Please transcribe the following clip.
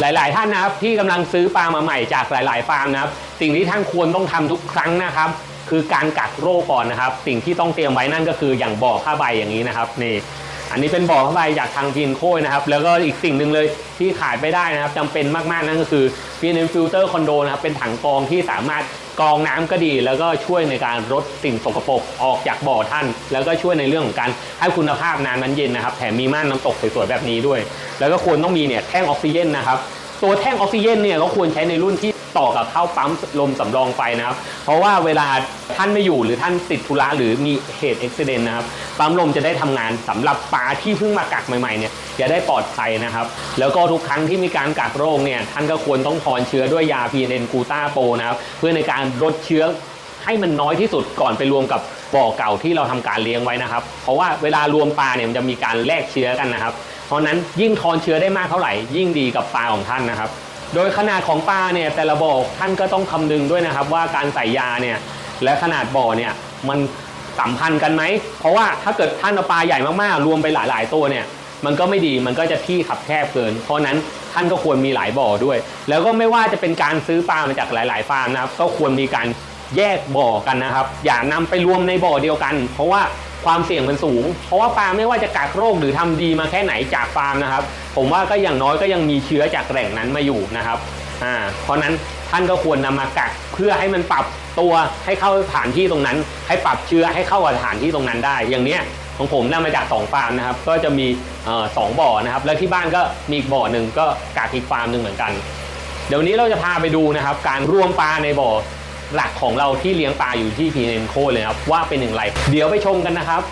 หลาย ๆ ท่านนะครับที่กำลังซื้อปลามาใหม่จากหลาย ๆ ฟาร์มนะครับ สิ่งที่ท่านควรต้องทำทุกครั้งนะครับ คือการกักโรคก่อนนะครับ สิ่งที่ต้องเตรียมไว้นั่นก็คืออย่างบ่อผ้าใบอย่างนี้นะครับนี่ อันนี้เป็นบ่อผ้าใบจากทางพีนโค้ยนะครับ แล้วก็อีกสิ่งหนึ่งเลยที่ขาดไปได้นะครับจำเป็นมากๆนั่นก็คือพีนฟิลเตอร์คอนโดนะครับเป็นถังกรองที่สามารถกรองน้ำก็ดี แล้วก็ช่วยในการลดสิ่งสกปรกออกจากบ่อท่าน แล้วก็ช่วยในเรื่องของการให้คุณภาพน้ำนั้นเย็นนะครับแถมมีม่านน้ำตกสวยๆแบบนี้ด้วย แล้วก็ควรต้องมีเนี่ยแท่งออกซิเจนนะครับ ตัวแท่งออกซิเจนเนี่ยก็ควรใช้ในรุ่นที่ต่อกับเข้าปั๊มลมสำรองไฟนะครับ เพราะว่าเวลาท่านไม่อยู่หรือท่านติดธุระหรือมีเหตุอุบิเหตุนะครับปั๊มลมจะได้ทำงานสำหรับปลาที่เพิ่งมากักใหม่ๆเนี่ยจะได้ปลอดภัยนะครับ แล้วก็ทุกครั้งที่มีการกักโรคเนี่ยท่านก็ควรต้องถอนเชื้อด้วยยา PNN กูต้าโปนะครับเพื่อในการลดเชื้อให้มันน้อยที่สุดก่อนไปรวมกับบ่อเก่าที่เราทำการเลี้ยงไว้นะครับ เพราะว่าเวลารวมปลาเนี่ยมันจะมีการแลกเชื้อกันนะครับ เพราะนั้นยิ่งทอนเชื้อได้มากเท่าไหร่ ยิ่งดีกับปลาของท่านนะครับ โดยขนาดของปลาเนี่ยแต่ละบ่อท่านก็ต้องคำนึงด้วยนะครับ ว่าการใส่ยาเนี่ยและขนาดบ่อเนี่ยมันสัมพันธ์กันไหม เพราะว่าถ้าเกิดท่านเอาปลาใหญ่มากๆ รวมไปหลาย ๆ ตัวเนี่ยมันก็ไม่ดีมันก็จะที่ขับแคบเกิน เพราะนั้นท่านก็ควรมีหลายบ่อด้วย แล้วก็ไม่ว่าจะเป็นการซื้อปลามาจากหลาย ๆ ฟาร์มนะครับ ก็ควรมีการแยกบ่อกันนะครับ อย่านำไปรวมในบ่อเดียวกัน เพราะว่า ความเสี่ยงมันสูง เพราะว่าปลาไม่ว่าจะกักโรคหรือทำดีมาแค่ไหนจากฟาร์มนะครับ ผมว่าก็อย่างน้อยก็ยังมีเชื้อจากแหล่งนั้นมาอยู่นะครับอ่าเพราะนั้นท่านก็ควรนำมากักเพื่อให้มันปรับตัวให้เข้าสถานที่ตรงนั้น ให้ปรับเชื้อให้เข้ากับสถานที่ตรงนั้นได้ อย่างเนี้ยของผมได้มาจากสองฟาร์มนะครับ ก็จะมีสองบ่อนะครับ แล้วที่บ้านก็มีอีกบ่อหนึ่งก็กักอีกฟาร์มหนึ่งเหมือนกัน เดี๋ยวนี้เราจะพาไปดูนะครับ การรวมปลาในบ่อ หลักของเราที่เลี้ยงปลาอยู่ที่พีเนนโคเลยครับว่าเป็นอย่างไร เดี๋ยวไปชมกันนะครับ